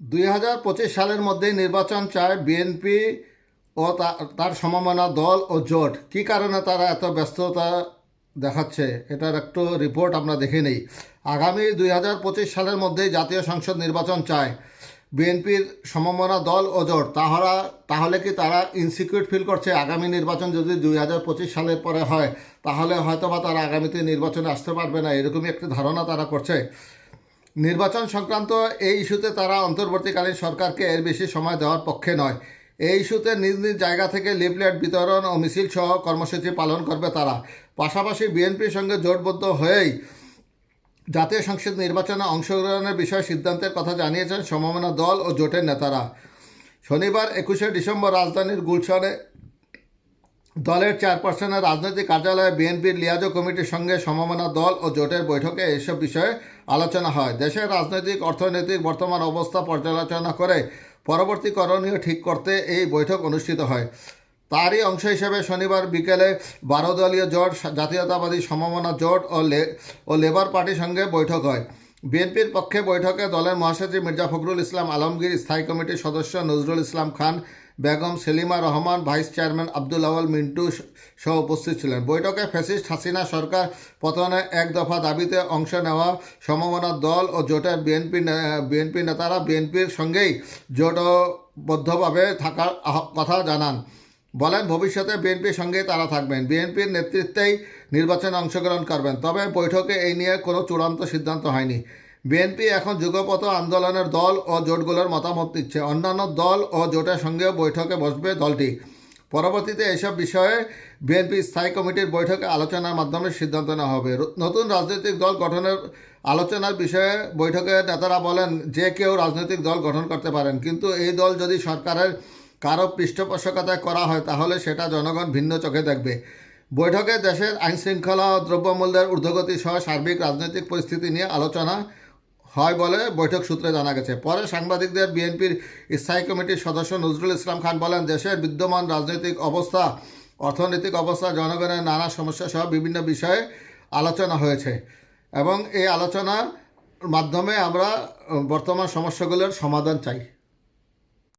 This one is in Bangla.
দুই হাজার পঁচিশ সালের মধ্যেই নির্বাচন চায় বিএনপি ও তার সমমনা দল ও জোট। কী কারণে তারা এত ব্যস্ততা দেখাচ্ছে? এটার একটু রিপোর্ট আমরা দেখে নেই। আগামী দুই হাজার পঁচিশ সালের মধ্যেই জাতীয় সংসদ নির্বাচন চায় বিএনপির সমমনা দল ও জোট। তাহারা, তাহলে কি তারা ইনসিকিউর ফিল করছে? আগামী নির্বাচন যদি দুই হাজার পঁচিশ সালের পরে হয়, তাহলে হয়তোবা তারা আগামীতে নির্বাচনে আসতে পারবে না। এরকমই একটি ধারণা তারা করছে। নির্বাচন সংক্রান্ত এই ইস্যুতে তারা অন্তর্বর্তীকালীন সরকারকে এর বেশি সময় দেওয়ার পক্ষে নয়। এই ইস্যুতে নিজ নিজ জায়গা থেকে লিফলেট বিতরণ ও মিছিল সহ কর্মসূচি পালন করবে তারা। পাশাপাশি বিএনপির সঙ্গে জোটবদ্ধ হয়েই জাতীয় সংসদ নির্বাচনে অংশগ্রহণের বিষয়ে সিদ্ধান্তের কথা জানিয়েছেন সমমনা দল ও জোটের নেতারা। শনিবার একুশে ডিসেম্বর রাজধানীর গুলশানে দলের চেয়ারপারসনের রাজনৈতিক কার্যালয়ে বিএনপির লিয়াজো কমিটির সঙ্গে সমমনা দল ও জোটের বৈঠকে এসব বিষয়ে আলোচনা হয়। দেশের রাজনৈতিক, অর্থনৈতিক, বর্তমান অবস্থা পর্যালোচনা করে পরবর্তী করণীয় ঠিক করতে এই বৈঠক অনুষ্ঠিত হয়। তারই অংশ হিসেবে শনিবার বিকেলে বারো দলীয় জোট, জাতীয়তাবাদী সমমনা জোট ও লে, ও লেবার পার্টির সঙ্গে বৈঠক হয়। বিএনপির পক্ষে বৈঠকে দলের মহাসচিব মির্জা ফখরুল ইসলাম আলমগীর, স্থায়ী কমিটির সদস্য নজরুল ইসলাম খান বেগম সেলিমা রহমান, ভাইস চেয়ারম্যান আব্দুল আওয়াল মিন্টু সহ উপস্থিত ছিলেন। বৈঠকে ফ্যাসিস্ট হাসিনা সরকার পতনে এক দফা দাবিতে অংশ নেওয়া সমমনা দল ও জোটের বিএনপি বিএনপি নেতারা বিএনপির সঙ্গেই জোটবদ্ধভাবে থাকার কথা জানান। বলেন, ভবিষ্যতে বিএনপির সঙ্গে তারা থাকবেন। বিএনপির নেতৃত্বেই নির্বাচনে অংশগ্রহণ করবেন। তবে বৈঠকে এই নিয়ে কোনো চূড়ান্ত সিদ্ধান্ত হয়নি। বিএনপি এখন যুগপথ আন্দোলনের দল ও জোটগুলোর মতামত নিচ্ছে অন্যান্য দল ও জোটের সঙ্গেও বৈঠকে বসবে দলটি। পরবর্তীতে এসব বিষয়ে বিএনপি স্থায়ী কমিটির বৈঠকে আলোচনার মাধ্যমে সিদ্ধান্ত নেওয়া হবে। নতুন রাজনৈতিক দল গঠনের আলোচনার বিষয়ে বৈঠকে নেতারা বলেন, যে কেউ রাজনৈতিক দল গঠন করতে পারেন, কিন্তু এই দল যদি সরকারের কারও পৃষ্ঠপোষকতায় করা হয়, তাহলে সেটা জনগণ ভিন্ন চোখে দেখবে। বৈঠকে দেশের আইন শৃঙ্খলা দ্রব্যমূল্যের ঊর্ধ্বগতি সহ সার্বিক রাজনৈতিক পরিস্থিতি নিয়ে আলোচনা হয় বলে বৈঠক সূত্রে জানা গেছে। পরে সাংবাদিকদের বিএনপির স্থায়ী কমিটির সদস্য নজরুল ইসলাম খান বলেন, দেশের বিদ্যমান রাজনৈতিক অবস্থা, অর্থনৈতিক অবস্থা, জনগণের নানা সমস্যা সহ বিভিন্ন বিষয়ে আলোচনা হয়েছে এবং এই আলোচনার মাধ্যমে আমরা বর্তমান সমস্যাগুলোর সমাধান চাই।